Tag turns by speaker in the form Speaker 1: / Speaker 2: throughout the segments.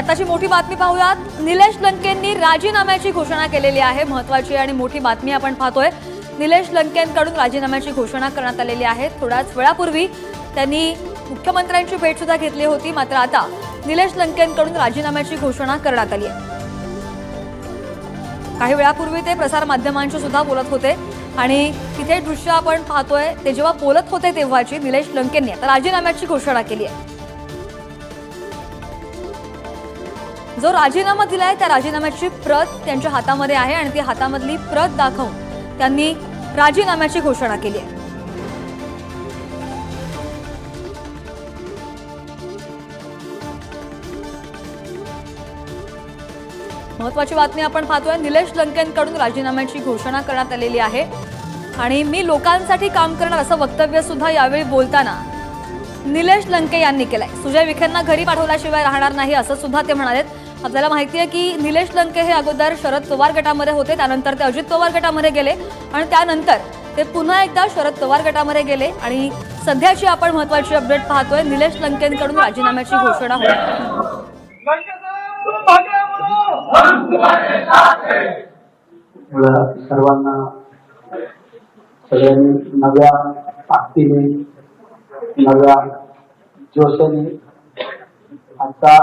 Speaker 1: आताची मोठी बातमी पाहूयात. निलेश लंकेंनी राजीनाम्याची घोषणा केलेली आहे महत्वाची आणि मोठी बातमी आपण पाहतोय. निलेश लंकेंकडून राजीनाम्याची घोषणा करण्यात आलेली आहे. थोड्याच वेळापूर्वी त्यांनी मुख्यमंत्र्यांची भेट सुद्धा घेतली होती मात्र आता निलेश लंकेंकडून राजीनाम्याची घोषणा करण्यात आली आहे. काही वेळापूर्वी ते प्रसारमाध्यमांशी सुद्धा बोलत होते आणि तिथे दृश्य आपण पाहतोय ते जेव्हा बोलत होते तेव्हाची निलेश लंकेंनी आता राजीनाम्याची घोषणा केली आहे. जो राजीनामा दिलाय त्या राजीनाम्याची प्रत त्यांच्या हातामध्ये आहे आणि ती हातामधली प्रत दाखवून त्यांनी राजीनाम्याची घोषणा केली आहे. महत्वाची बातमी आपण पाहतोय निलेश लंकेंकडून राजीनाम्याची घोषणा करण्यात आलेली आहे. आणि मी लोकांसाठी काम करणार असं वक्तव्य सुद्धा यावेळी बोलताना निलेश लंके यांनी केलंय. सुजय विखेंना घरी पाठवल्याशिवाय राहणार नाही असं सुद्धा ते म्हणालेत. आपल्याला माहिती आहे की निलेश लंके हे अगोदर शरद पवार गटामध्ये होते त्यानंतर ते अजित पवार गटामध्ये गेले आणि त्यानंतर ते पुन्हा एकदा शरद पवार गटामध्ये गेले. आणि सध्याची आपण महत्वाची अपडेट पाहतोय निलेश लंकेंकडून राजीनाम्याची घोषणा होती
Speaker 2: सर्वांना सगळ्यांनी नव्या ताकदीने नव्या जोशाने आता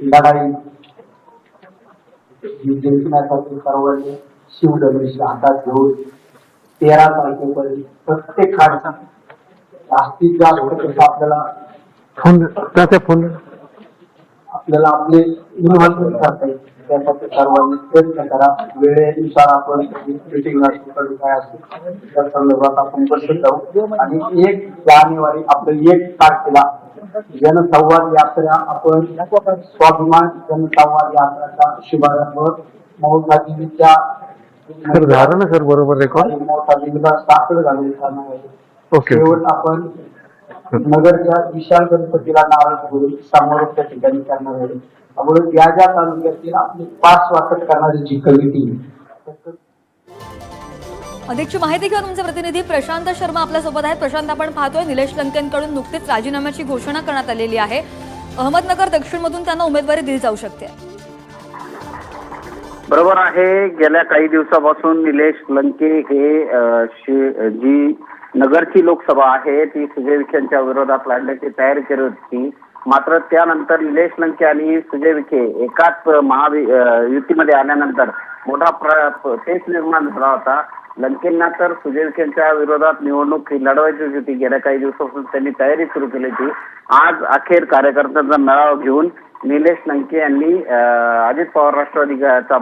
Speaker 2: लढाई ही जिंकण्यासाठी सर्वांनी शिवधनुष्य हातात घेऊन तेरा तारखेपर्यंत प्रत्येक खाडचा जास्तीत जास्त आपल्याला
Speaker 3: फोन फोन.
Speaker 2: आपल्याला आपले इन्व्हॉल्वमेंट करता येईल. त्यासाठी सर्वांनी प्रयत्न करा. वेळेनुसार आपण मिटिंग असतो काय असतो त्या संदर्भात आपण बसत जाऊ आणि एक जानेवारी आपलं एक तारखेला जनसंवाद यात्रा आपण स्वाभिमान जनसंवाद यात्राचा शुभारंभ मौलाजीच्या
Speaker 3: सर झालं ना सर बरोबर रेकॉर्ड
Speaker 2: मौलाजीला साखर
Speaker 3: ओके.
Speaker 2: शेवट आपण नगरच्या विशाल गणपतीला नारळ घेऊन समोर त्या ठिकाणी करणार आहे त्यामुळे या ज्या तालुक्यातील आपली पाच वाटप करणारी जी कमिटी
Speaker 1: अधिकची माहिती घेऊन तुमचे प्रतिनिधी प्रशांत शर्मा आपल्यासोबत आहेत. प्रशांत आपण पाहतोय निलेश लंकेंकडून नुकतीच राजीनाम्याची घोषणा करण्यात आलेली आहे. अहमदनगर दक्षिणमधून त्यांना उमेदवारी दिली जाऊ शकते.
Speaker 4: बरोबर आहे. गेल्या काही दिवसापासून निलेश लंके हे जी नगरची लोकसभा आहे ती सुजय विखेंच्या विरोधात लढण्याची तयारी करत होती. मात्र त्यानंतर निलेश लंके आणि सुजय विखे एकाच महावि युतीमध्ये आल्यानंतर मोठा प्र- पेच निर्माण झाला होता. लंकेंना तर सुजय विखेंच्या विरोधात निवडणूक ही लढवायची होती. गेल्या काही दिवसापासून त्यांनी तयारी सुरू केली होती. आज अखेर कार्यकर्त्यांचा मेळावा घेऊन निलेश लंके यांनी अजित पवार राष्ट्रवादीचा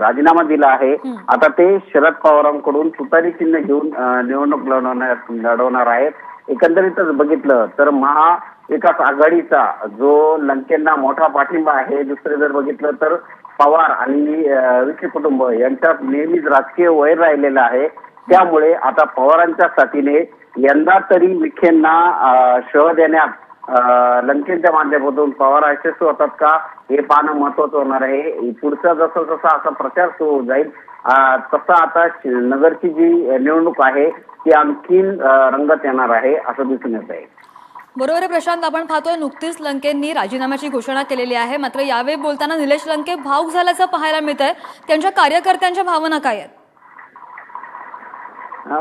Speaker 4: राजीनामा दिला आहे. आता ते शरद पवारांकडून तुतारी चिन्ह घेऊन निवडणूक लढवणार लढवणार आहेत. एकंदरीतच बघितलं तर महाविकास आघाडीचा जो लंकेंना मोठा पाठिंबा आहे दुसरे जर बघितलं तर पवार आणि विखे कुटुंब यांच्यात नेहमीच राजकीय वैर राहिलेलं आहे. त्यामुळे आता पवारांच्या साथीने यंदा तरी विखेंना शह देण्यात लंकेच्या माध्यमातून पवार यशस्वी होतात का? हे पाहणं महत्वाचं होणार आहे. पुढचा जसं जसा असा प्रचार सुरू जाईल तसा आता नगरची जी निवडणूक आहे ती आणखीन रंगत येणार आहे असं दिसून येत आहे.
Speaker 1: बरोबर आहे प्रशांत आपण पाहतोय नुकतीच लंकेंनी राजीनाम्याची घोषणा केलेली आहे. मात्र यावेळी बोलताना निलेश लंके भाऊक झाल्याचं पाहायला मिळत आहे त्यांच्या कार्यकर्त्यांच्या भावना काय आहेत?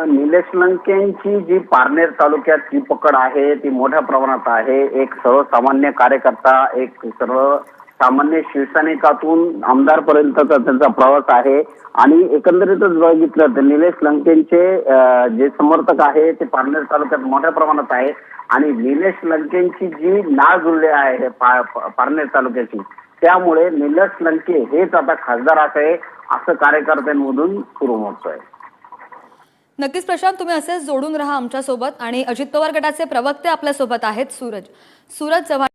Speaker 4: निलेश लंकेंची जी पारनेर तालुक्यात जी पकड आहे ती मोठ्या प्रमाणात आहे. एक सर्वसामान्य कार्यकर्ता एक सर्व सामान्य शिवसैनिकातून आमदारपर्यंतचा त्यांचा प्रवास आहे. आणि एकंदरीतच बघितलं तर निलेश लंकेंचे जे समर्थक आहे ते पारनेर तालुक्यात मोठ्या प्रमाणात आहे. आणि निलेश लंकेंची जी नाळ जुळली आहे पारनेर तालुक्याची त्यामुळे निलेश लंके हेच आता खासदार असे असं कार्यकर्त्यांमधून सुरू होतोय.
Speaker 1: नक्कीच प्रशांत तुम्ही असेच जोडून राहा आमच्यासोबत आणि अजित पवार गटाचे प्रवक्ते आपल्यासोबत आहेत सूरज. सूरज चव्हाण